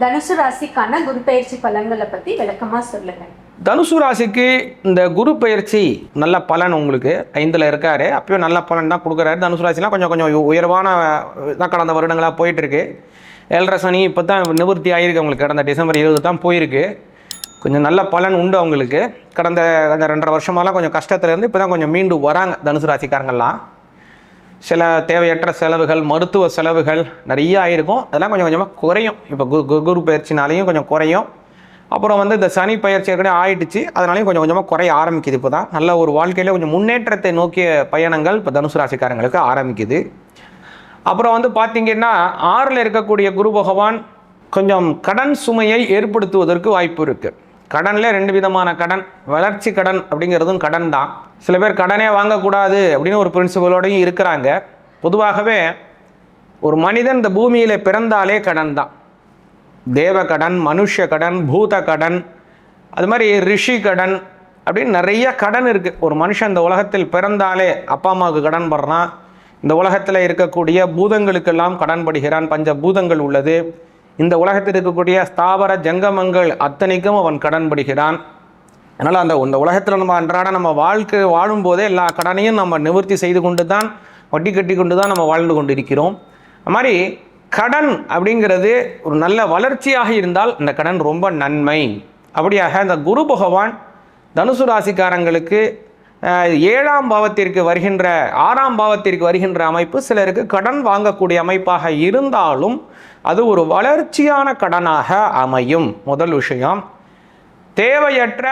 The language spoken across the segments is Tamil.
தனுசு ராசிக்கான குரு பயிற்சி பலன்களை பத்தி விளக்கமா சொல்லுங்க. தனுசு ராசிக்கு இந்த குரு பயிற்சி நல்ல பலன் உங்களுக்கு. ஐந்தில் இருக்காரு. அப்பயும் நல்ல பலன் தான் கொடுக்குறாரு. தனுசு ராசிலாம் கொஞ்சம் கொஞ்சம் உயர்வான தான் கடந்த வருடங்களாக போயிட்டு இருக்கு ஏழரை சனி இப்போ தான் நிவர்த்தி ஆகிருக்கு உங்களுக்கு கடந்த டிசம்பர் இருபது தான் போயிருக்கு. கொஞ்சம் நல்ல பலன் உண்டு அவங்களுக்கு. கடந்த அந்த ரெண்டரை வருஷமாலாம் கொஞ்சம் கஷ்டத்துலேருந்து இப்போ தான் கொஞ்சம் மீண்டு வராங்க தனுசு ராசிக்காரங்கள்லாம். சில தேவையற்ற செலவுகள் மருத்துவ செலவுகள் நிறைய ஆயிருக்கும் அதெல்லாம் கொஞ்சம் கொஞ்சமாக குறையும். இப்போ கு கு- குரு பயிற்சினாலையும் கொஞ்சம் குறையும். அப்புறம் வந்து இந்த சனி பயிற்சி ஏற்கனவே ஆயிடுச்சு. அதனாலையும் கொஞ்சம் கொஞ்சமாக குறைய ஆரம்பிக்குது இப்போ தான் நல்ல ஒரு வாழ்க்கையில் கொஞ்சம் முன்னேற்றத்தை நோக்கிய பயணங்கள் இப்போ தனுசு ராசிக்காரங்களுக்கு ஆரம்பிக்குது. அப்புறம் வந்து பார்த்தீங்கன்னா ஆறில் இருக்கக்கூடிய குரு பகவான் கொஞ்சம் கடன் சுமையை ஏற்படுத்துவதற்கு வாய்ப்பு இருக்குது கடனில் ரெண்டு விதமான கடன். வளர்ச்சி கடன் அப்படிங்கிறதும் கடன் தான் சில பேர் கடனே வாங்கக்கூடாது அப்படின்னு ஒரு பிரின்சிபலோடையும் இருக்கிறாங்க. பொதுவாகவே ஒரு மனிதன் இந்த பூமியில் பிறந்தாலே கடன் தான். தேவ கடன் மனுஷ கடன் பூத கடன் அது மாதிரி ரிஷி கடன் அப்படின்னு நிறைய கடன் இருக்குது ஒரு மனுஷன் இந்த உலகத்தில் பிறந்தாலே அப்பா அம்மாவுக்கு கடன் படுறான். இந்த உலகத்தில் இருக்கக்கூடிய பூதங்களுக்கெல்லாம் கடன் படுகிறான். பஞ்ச பூதங்கள் உள்ளது. இந்த உலகத்தில் இருக்கக்கூடிய ஸ்தாவர ஜங்கமங்கள் அத்தனைக்கும் அவன் கடன் படுகிறான். அதனால் அந்த இந்த உலகத்தில் நம்ம அன்றாட நம்ம வாழ்க்கை வாழும்போதே எல்லா கடனையும் நம்ம நிவர்த்தி செய்து கொண்டு தான் வட்டி கட்டி கொண்டு தான் நம்ம வாழ்ந்து கொண்டு இருக்கிறோம் அது மாதிரி கடன் அப்படிங்கிறது ஒரு நல்ல வளர்ச்சியாக இருந்தால் இந்த கடன் ரொம்ப நன்மை. அப்படியாக இந்த குரு பகவான் தனுசு ராசிக்காரங்களுக்கு ஏழாம் பாவத்திற்கு வருகின்ற ஆறாம் பாவத்திற்கு வருகின்ற அமைப்பு சிலருக்கு கடன் வாங்கக்கூடிய அமைப்பாக இருந்தாலும் அது ஒரு வளர்ச்சியான கடனாக அமையும். முதல் விஷயம். தேவையற்ற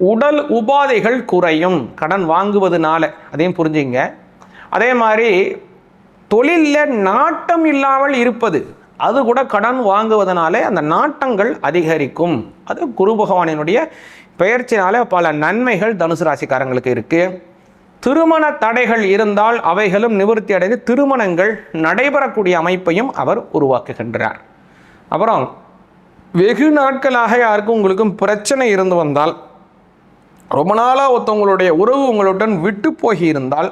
உடல் உபாதைகள் குறையும். கடன் வாங்குவதனால. அதையும் புரிஞ்சுங்க. அதே மாதிரி தொழிலில் நாட்டம் இல்லாமல் இருப்பது. அது கூட கடன் வாங்குவதனாலே அந்த நாட்டங்கள் அதிகரிக்கும். அது குரு பகவானினுடைய பெயர்ச்சினால பல நன்மைகள் தனுசு ராசிக்காரங்களுக்கு இருக்கு. திருமண தடைகள் இருந்தால் அவைகளும் நிவர்த்தி அடைந்து திருமணங்கள் நடைபெறக்கூடிய அமைப்பையும் அவர் உருவாக்குகின்றார். அப்புறம் வெகு நாட்களாக யாருக்கும் உங்களுக்கும் பிரச்சனை இருந்து வந்தால் ரொம்ப நாளாக ஒருத்தவங்களுடைய உறவு உங்களுடன் விட்டு போகியிருந்தால்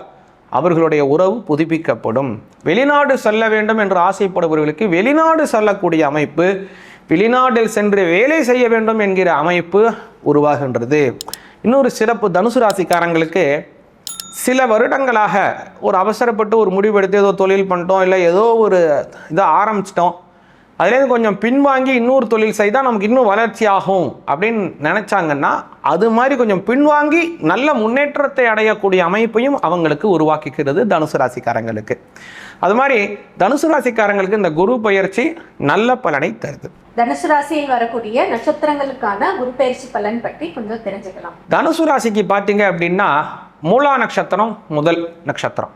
அவர்களுடைய உறவு புதுப்பிக்கப்படும். வெளிநாடு செல்ல வேண்டும் என்று ஆசைப்படுபவர்களுக்கு வெளிநாடு செல்லக்கூடிய அமைப்பு வெளிநாட்டில் சென்று வேலை செய்ய வேண்டும் என்கிற அமைப்பு உருவாகின்றது. இன்னொரு சிறப்பு தனுசு ராசிக்காரங்களுக்கு சில வருடங்களாக ஒரு அவசரப்பட்டு ஒரு முடிவெடுத்து ஏதோ தொழில் பண்ணிட்டோம் இல்லை ஏதோ ஒரு இதை ஆரம்பிச்சிட்டோம். அதுலேருந்து கொஞ்சம் பின்வாங்கி இன்னொரு தொழில் செய்தால் நமக்கு இன்னும் வளர்ச்சி ஆகும் அப்படின்னு நினச்சாங்கன்னா அது மாதிரி கொஞ்சம் பின்வாங்கி நல்ல முன்னேற்றத்தை அடையக்கூடிய அமைப்பையும் அவங்களுக்கு உருவாக்கிக்கிறது தனுசு ராசிக்காரங்களுக்கு. அது மாதிரி தனுசு ராசிக்காரங்களுக்கு இந்த குரு பயிற்சி நல்ல பலனை தருது. தனுசு ராசியில் வரக்கூடிய நட்சத்திரங்களுக்கான குரு பயிற்சி பலன் பற்றி கொஞ்சம் தெரிஞ்சுக்கலாம். தனுசு ராசிக்கு பார்த்தீங்க அப்படின்னா மூலா நட்சத்திரம் முதல் நட்சத்திரம்.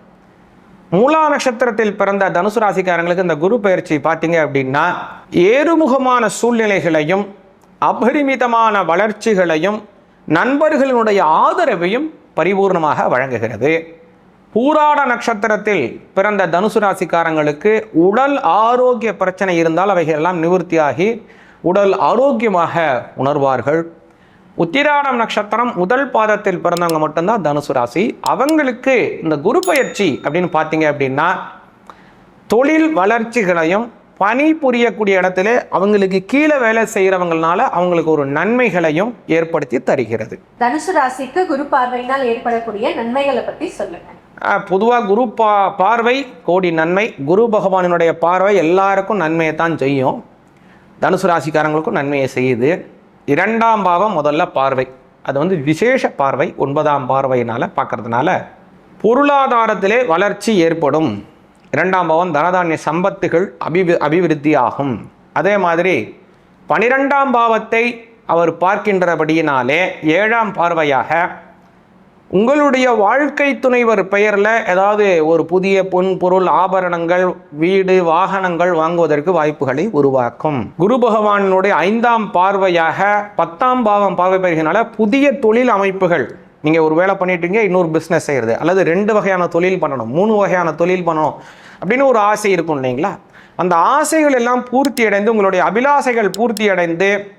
மூலா நட்சத்திரத்தில் பிறந்த தனுசு ராசிக்காரங்களுக்கு இந்த குரு பயிற்சி பார்த்தீங்க அப்படின்னா ஏறுமுகமான சூழ்நிலைகளையும் அபரிமிதமான வளர்ச்சிகளையும் நண்பர்களினுடைய ஆதரவையும் பரிபூர்ணமாக வழங்குகிறது. பூராட நட்சத்திரத்தில் பிறந்த தனுசு ராசிக்காரங்களுக்கு உடல் ஆரோக்கிய பிரச்சனை இருந்தால் அவைகள் எல்லாம் நிவர்த்தியாகி உடல் ஆரோக்கியமாக உணர்வார்கள். உத்திராடம் நட்சத்திரம் முதல் பாதத்தில் பிறந்தவங்க மட்டும்தான் தனுசு ராசி. அவங்களுக்கு இந்த குரு பயிற்சி அப்படின்னு பார்த்தீங்க அப்படின்னா தொழில் வளர்ச்சிகளையும் பணி புரியக்கூடிய இடத்துல அவங்களுக்கு கீழே வேலை செய்கிறவங்கனால அவங்களுக்கு ஒரு நன்மைகளையும் ஏற்படுத்தி தருகிறது. தனுசு ராசிக்கு குரு பார்வையினால் ஏற்படக்கூடிய நன்மைகளை பத்தி சொல்லுங்க. பொதுவாக குரு பா பார்வை கோடி நன்மை குரு பகவானினுடைய பார்வை எல்லாருக்கும் நன்மையை தான் செய்யும். தனுசு ராசிக்காரங்களுக்கும் நன்மையை செய்யுது. இரண்டாம் பாவம் முதல்ல பார்வை. அது வந்து விசேஷ பார்வை ஒன்பதாம் பார்வையினால் பார்க்கறதுனால பொருளாதாரத்திலே வளர்ச்சி ஏற்படும். இரண்டாம் பாவம் தனதானிய சம்பத்துகள் அபிவி அபிவிருத்தி ஆகும் அதே மாதிரி பனிரெண்டாம் பாவத்தை அவர் பார்க்கின்றபடியினாலே ஏழாம் பார்வையாக உங்களுடைய வாழ்க்கை துணைவர் பெயரில் ஏதாவது ஒரு புதிய பொன் பொருள் ஆபரணங்கள் வீடு வாகனங்கள் வாங்குவதற்கு வாய்ப்புகளை உருவாக்கும். குரு பகவானுடைய ஐந்தாம் பார்வையாக பத்தாம் பாவம் பார்வை பெறுகிறனால புதிய தொழில் அமைப்புகள் நீங்கள் ஒரு வேலை பண்ணிட்டீங்க இன்னொரு பிஸ்னஸ் செய்கிறது அல்லது ரெண்டு வகையான தொழில் பண்ணணும் மூணு வகையான தொழில் பண்ணணும் அப்படின்னு ஒரு ஆசை இருக்கும் இல்லைங்களா? அந்த ஆசைகள் எல்லாம் பூர்த்தி அடைந்து உங்களுடைய அபிலாசைகள் பூர்த்தி அடைந்து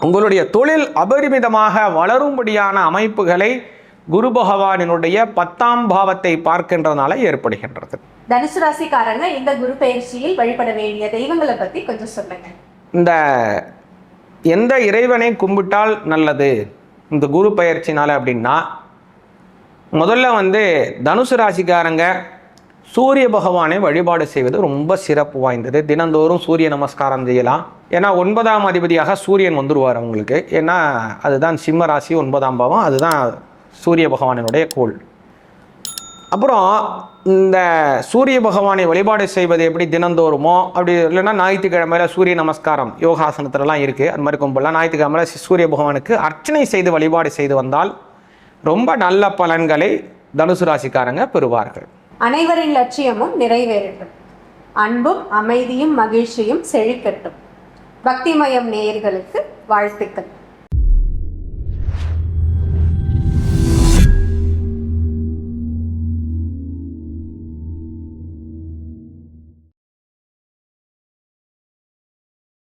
உங்களுடைய தொழில் அபரிமிதமாக வளரும்படியான அமைப்புகளை குரு பகவானினுடைய பத்தாம் பாவத்தை பார்க்கின்றதுனால ஏற்படுகின்றது. தனுசு ராசிக்காரங்க இந்த குரு பயிற்சியில் வழிபட வேண்டிய தெய்வங்களை பத்தி கொஞ்சம் சொல்லுங்க. இந்த எந்த இறைவனை கும்பிட்டால் நல்லது? இந்த குரு பயிற்சினால அப்படின்னா முதல்ல வந்து தனுசு ராசிக்காரங்க சூரிய பகவானை வழிபாடு செய்வது ரொம்ப சிறப்பு வாய்ந்தது. தினந்தோறும் சூரிய நமஸ்காரம் செய்யலாம். ஏன்னா ஒன்பதாம் அதிபதியாக சூரியன் வந்துருவார் அவங்களுக்கு. ஏன்னா அதுதான் சிம்ம ராசி ஒன்பதாம் பாவம் அதுதான் சூரிய பகவானினுடைய கோள். அப்புறம் இந்த சூரிய பகவானை வழிபாடு செய்வது எப்படி தினந்தோறுமோ அப்படி இல்லைன்னா ஞாயிற்றுக்கிழமையில் சூரிய நமஸ்காரம் யோகாசனத்துலலாம் இருக்குது அது மாதிரி கும்பலாம் ஞாயிற்றுக்கிழமையில் சூரிய பகவானுக்கு அர்ச்சனை செய்து வழிபாடு செய்து வந்தால் ரொம்ப நல்ல பலன்களை தனுசு ராசிக்காரங்க பெறுவார்கள். அனைவரின் லட்சியமும் நிறைவேறட்டும். அன்பும் அமைதியும் மகிழ்ச்சியும் செழிக்கட்டும். பக்திமயம் நேயர்களுக்கு வாழ்த்துக்கள்.